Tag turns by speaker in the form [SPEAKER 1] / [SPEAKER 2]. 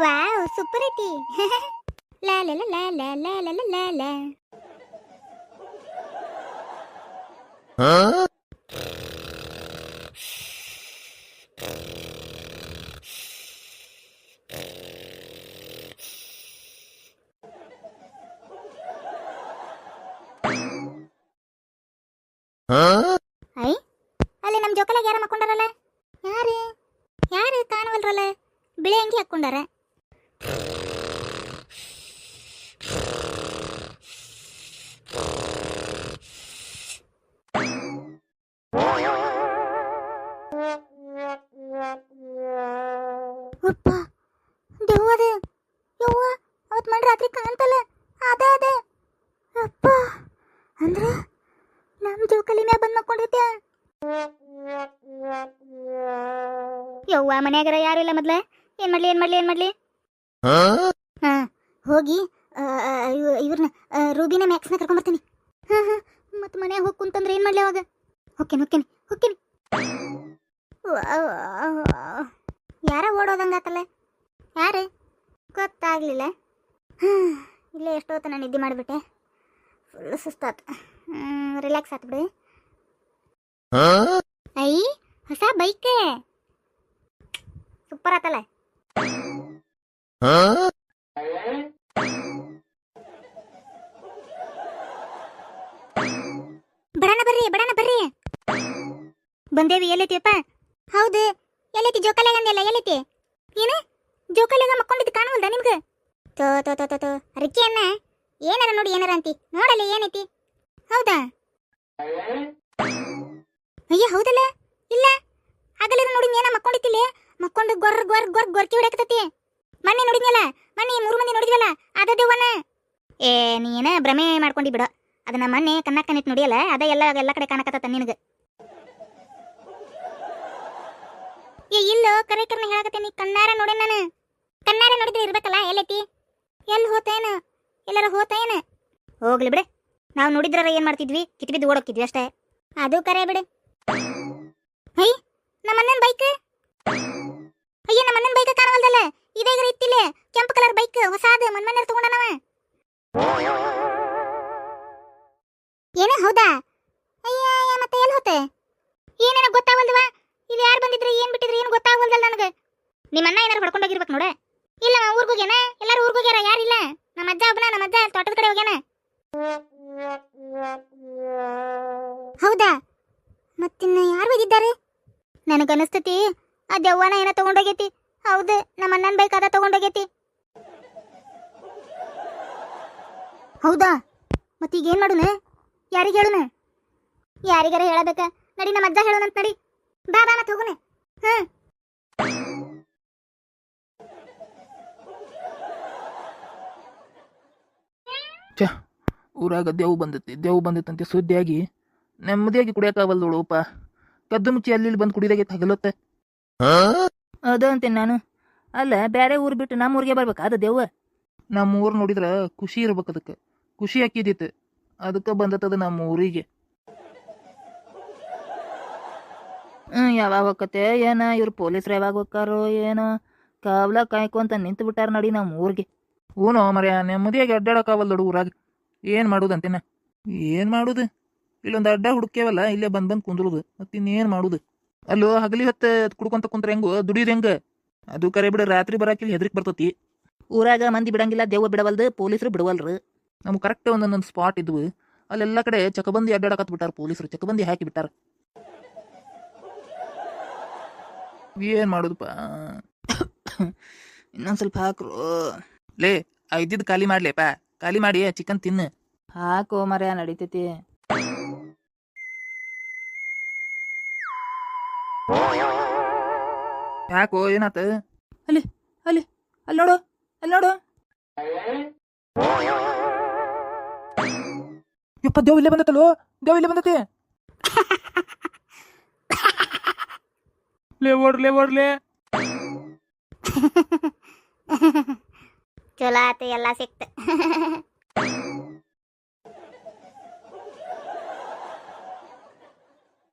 [SPEAKER 1] Wow super ಐತಿ ಲಾ ಲಾ ಲಾ ಲಾ ಲಾ ಲಾ ಲಾ ಲಾ law I ಅಲ್ಲಿ ನಮ್ ಜೋಕಲಾಗ ಯಾರ ಮಕ್ಕೊಂಡಾರಲ್ಲ ಯಾರು ಯಾರು ಕಾಣವಲ್ರಲ್ಲ ಬಿಳಿ ಅಂಗಿ ಹಾಕ್ಕೊಂಡಾರ ಅಪ್ಪ ದೆವ್ವದ ಯವ್ವ ಅವತ್ ಮಾಡಿ ರಾತ್ರಿ ಕಾಣ್ತಲ್ಲ. ಅದೇ ಅದೇ. ಅಪ್ಪ ಅಂದ್ರೆ ನಮ್ ಜೋಕಲಿ ಮ್ಯಾಗ ಬಂದ್ ಮಕ್ಕೊಂಡೈತ್ಯಾ ಯವ್ವ ಮನ್ಯಾಗರ ಯಾರು ಇಲ್ಲ ಮೊದ್ಲ? ಏನ್ ಮಾಡ್ಲಿ ಏನ್ ಮಾಡ್ಲಿ ಏನ್ ಮಾಡ್ಲಿ? ಹಾ? ಹೋಗಿ ಇವ್ರನ್ನ ರೂಬಿನ ಮ್ಯಾಕ್ಸ್ನ ಕರ್ಕೊಂಬರ್ತೀನಿ. ಹಾ ಹಾ ಮತ್ತೆ ಮನ್ಯಾಗ ಹೋಗಿ ಕುಂತಂದ್ರೆ ಏನ್ ಮಾಡ್ಲಿ ಅವಾಗ? ಓಕೆ ಓಕೆ ಹೊಕ್ಕೇನಿ. ಯಾರ ಓಡೋದಂಗಾತಲ್ಲ? ಯಾರು? ಗೊತ್ತಾಗ್ಲಿಲ್ಲ. ಇಲ್ಲ ಎಷ್ಟೊತ್ತು ನಾನು ನಿದ್ದೆ ಮಾಡಿಬಿಟ್ಟೆ. ಫುಲ್ ಸುಸ್ತಾತು. ರಿಲ್ಯಾಕ್ಸ್ ಆತು ಬಿಡಿ. ಐ, ಹೊಸ ಬೈಕ್? ಸೂಪರ್ ಆತಲ್ಲ. ಬಡಣ ಬರ್ರಿ ಬಡಣ ಬರ್ರಿ. ಬಂದೇವಿ ಎಲ್ಲೈತಿಯಪ್ಪ ಹೌದು. ಎಲ್ಲೈತಿ, ಜೋಕಾಲಿ ಅಂದೆಲ್ಲ ಎಲ್ಲೈತಿ? ಏನು? ಜೋಕಾಲಾಗ ಮಕ್ಕೊಂಡಿದ್ದು ಕಾಣುವಲ್ದ ನಿಮ್ಗೆ? ತೋ ತೋ ತೋ ತೋ ರಿಕ್ಕಿ ಅನ್ನ ಏನಾರ ನೋಡಿ, ಏನಾರ ಅಂತಿ. ನೋಡಲ್ಲ, ಏನೈತಿ? ಹೌದಾ? ಅಯ್ಯ, ಹೌದಲ್ಲ? ಇಲ್ಲ. ಆಗಲ್ಲ ನೋಡಿ ಏನ ಮಕ್ಕೊಂಡಿತ್ತಿಲ್ಲ ಮಕ್ಕೊಂಡು ಗೊರ್ ಗೊರ್ ಗೊರ್, ಗೊರ್ಕಿ ಹೊಡಕತತಿ ಮೊನ್ನೆ ನೋಡಿದ್ನಲ್ಲ? ಮೊನ್ನೆ ಮೂರು ಮಂದಿ ನೋಡಿದ್ವಲ್ಲ? ಅದ ದೇವನ ಏ, ನೀನ ಭ್ರಮೆ ಮಾಡ್ಕೊಂಡಿ ಬಿಡ. ಅದನ್ನ ಮೊನ್ನೆ ಕಣ್ಣಕ್ಕ ಕಣ್ಣಿಟ್ಟು ನೋಡಿಯಲ್ಲ, ಅದ ಎಲ್ಲ ಎಲ್ಲ ಕಡೆ ಕಾಣಕತ್ತ ನಿನಗೆ. ಏ ಇಲ್ಲೋ ಕರೆ ಕರ್ನ ಹೇಳಕತ್ತೀನಿ ಕಣ್ಣಾರ ನೋಡಿ ನಾನು. ಕಣ್ಣಾರ ನೋಡಿದ್ರೆ ಇರ್ಬೇಕಲ್ಲ ಎಲ್ಲೈತಿ? ಎಲ್ಲಿ ಹೋತೇನ? ಎಲ್ಲಾರ ಹೋತೇನ? ಹೋಗ್ಲಿ ಬಿಡೆ. ನಾವು ನೋಡಿದ್ರ ಏನ್ ಮಾಡ್ತಿದ್ವಿ? ಕಿತ್ ಬಿದ್ದು ಓಡೋಕಿದ್ವಿ ಅಷ್ಟೇ. ಅದು ಕರೆ ಬಿಡು. ಅಯ್ಯ ನಮ್ಮ ಬೈಕ್ ಅಯ್ಯ ನಮ್ಮ ಅಣ್ಣನ ಬೈಕ್ ಕಾಣವಲ್ದಲ್ಲ ಇದೇಗ್ರ ಇತ್ತಿಲ್ಲ. ಕೆಂಪು ಕಲರ್ ಬೈಕ್ ಹೊಸಾದ ಮನ್ಮನ್ಯಾರ ತಗೊಂಡನವ ಏನೇ ಹೌದಾ? ಅಯ್ಯ, ಮತ್ತೆ ಎಲ್ಲಿ ಹೋತೆ? ಏನೇನ ಗೊತ್ತಾಗಲ್ದವ ಇಲ್ಲಿ ಯಾರು ಬಂದಿದ್ರು, ಏನು ಬಿಟ್ಟಿದ್ರು, ಏನು ಗೊತ್ತಾಗಲ್ದಲ್ಲ ನನಗೆ? ನಿಮ್ಮ ಅಣ್ಣ ಏನಾರು ಹೊಡ್ಕೊಂಡು ಹೋಗಿರ್ಬೇಕು ನೋಡ. ಇಲ್ಲ ಊರ್ಗ್ ಹೋಗ್ಯಾನ? ಎಲ್ಲಾರು ಊರ್ಗ್ ಹೋಗ್ಯಾರ ಯಾರಿಲ್ಲ ನಮ್ಮ ಅಜ್ಜ ಒಬ್ಬನ ನಮ್ಮ ಅಜ್ಜ ತೋಟದ ಕಡೆ ಹೋಗ್ಯಾನ? ಹೌದಾ? ಮತ್ತಿನ್ನ ಯಾರು ಹೋಗಿದ್ದಾರೆ? ನನಗನಿಸ್ತತಿ, ಆ ದೆವ್ವನ ಏನ ತಗೊಂಡೋಗೈತಿ. ಹೌದು, ನಮ್ಮ ಅಣ್ಣನ ಬೈಕ್ ಅದ ತಗೊಂಡೋಗೈತಿ. ಹೌದಾ? ಮತ್ತೀಗ ಏನು ಮಾಡೋಣ? ಯಾರಿಗೆ ಹೇಳೋಣ ಯಾರಿಗಾರ ಹೇಳಬೇಕ? ನಡಿ, ನಮ್ಮ ಅಜ್ಜ ಹೇಳೋಣಂತ ನಡಿ. ಬಾ ಬಾ ಮತ್ತೆ ಹೋಗುನೆ. ಹ್ಮ್.
[SPEAKER 2] ಊರಾಗ ದೇವು ಬಂದೈತಿ. ದೇವು ಬಂದೈತಂತೆ ಸುದ್ದಿಯಾಗಿ ನೆಮ್ಮದಿಯಾಗಿ ಕುಡಿಯೋಕ್ಕಾಗಲ್ದೋಳುಪ್ಪ ಕದ್ದು ಮುಚ್ಚಿ ಅಲ್ಲಿ ಇಲ್ಲಿ ಬಂದು ಕುಡಿದಾಗೆ ತಗಲತ್ತೆ
[SPEAKER 3] ಅದ ಅಂತೀನಿ ನಾನು? ಅಲ್ಲ ಬೇರೆ ಊರು ಬಿಟ್ಟು ನಮ್ಮ ಊರಿಗೆ ಬರ್ಬೇಕಾ ಅದು ದೇವ
[SPEAKER 2] ನಮ್ಮ ಊರು ನೋಡಿದ್ರ ಖುಷಿ ಇರ್ಬೇಕು ಅದಕ್ಕೆ. ಖುಷಿ ಹಾಕಿದಿತ್ತು ಅದಕ್ಕೆ ಬಂದತ್ತದ ನಮ್ಮ ಊರಿಗೆ.
[SPEAKER 3] ಹ್ಞೂ ಯಾವಾಗ ಹೋಗತ್ತೆ ಏನ? ಇವ್ರು ಪೊಲೀಸ್ರು ಯಾವಾಗ ಹೋಗ್ತಾರೋ ಏನೋ? ಕಾವ್ಲ ಕಾಯ್ಕೊಂತ ನಿಂತು ಬಿಟ್ಟಾರ ನಡಿ ನಮ್ಮ ಊರಿಗೆ.
[SPEAKER 2] ಹೂನೋ ಮರ್ಯ ನೆಮ್ಮದಿಯಾಗಿ ಅಡ್ಡಾಡಕ್ಕಾಗಲ್ದೋಡು ಊರಾಗ. ಏನು ಮಾಡೋದು ಅಂತಿನ? ಏನು ಮಾಡುದು? ಇಲ್ಲೊಂದು ಅಡ್ಡ ಹುಡುಕೇವಲ್ಲ ಇಲ್ಲೇ ಬಂದ್ ಬಂದು ಕುಂದ್ರುದು. ಮತ್ತೆ ಇನ್ನೇನು ಮಾಡುದು? ಅಲ್ಲೋ ಹಗಲಿ ಹೊತ್ತು ಕುಡ್ಕೊಂತ ಕುಂತ್ರ ಹೆಂಗೋ? ದುಡಿಯೋದು ಹೆಂಗ? ಅದು ಕರೆ ಬಿಡ ರಾತ್ರಿ ಬರಾಕಿಲ್ಲ ಹೆದ್ರಿಕ್ ಬರ್ತತಿ.
[SPEAKER 3] ಊರಾಗ ಮಂದಿ ಬಿಡಂಗಿಲ್ಲ ದೇವ ಬಿಡವಲ್ದು ಪೊಲೀಸರು ಬಿಡವಲ್ರು.
[SPEAKER 2] ನಮ್ಗೆ ಕರೆಕ್ಟ್ ಒಂದೊಂದೊಂದು ಸ್ಪಾಟ್ ಇದ್ವು. ಅಲ್ಲೆಲ್ಲ ಕಡೆ ಚಕಬಂದಿ ಅಡ್ಡಾಡಕತ್ ಬಿಟ್ಟಾರ ಪೊಲೀಸರು ಚಕಬಂದಿ ಹಾಕಿ ಬಿಟ್ಟಾರ. ಏನ್ ಮಾಡುದಪ್ಪ?
[SPEAKER 3] ಇನ್ನೊಂದ್ ಸ್ವಲ್ಪ ಹಾಕ್ರು
[SPEAKER 2] ಲೇ ಆ ಇದ್ದಿದ್ದು ಖಾಲಿ ಮಾಡ್ಲೇಪ ಖಾಲಿ ಮಾಡಿ ಚಿಕನ್ ತಿನ್ನು.
[SPEAKER 3] ಹಾಕೋ ಮರ್ಯ ನಡೀತೈತಿ.
[SPEAKER 2] ಯಾಕೋ ಏನಾತ?
[SPEAKER 3] ಅಲ್ಲಿ ನೋಡು ಅಲ್ಲಿ ನೋಡು.
[SPEAKER 2] ಯಪ್ಪ ದೇವ್ ಇಲ್ಲೇ ಬಂದತ್ತಲ್ಲೋ? ದೇವ್ ಇಲ್ಲೇ ಬಂದತಿ लेवर लेवरले
[SPEAKER 1] चला आता याला शेकत.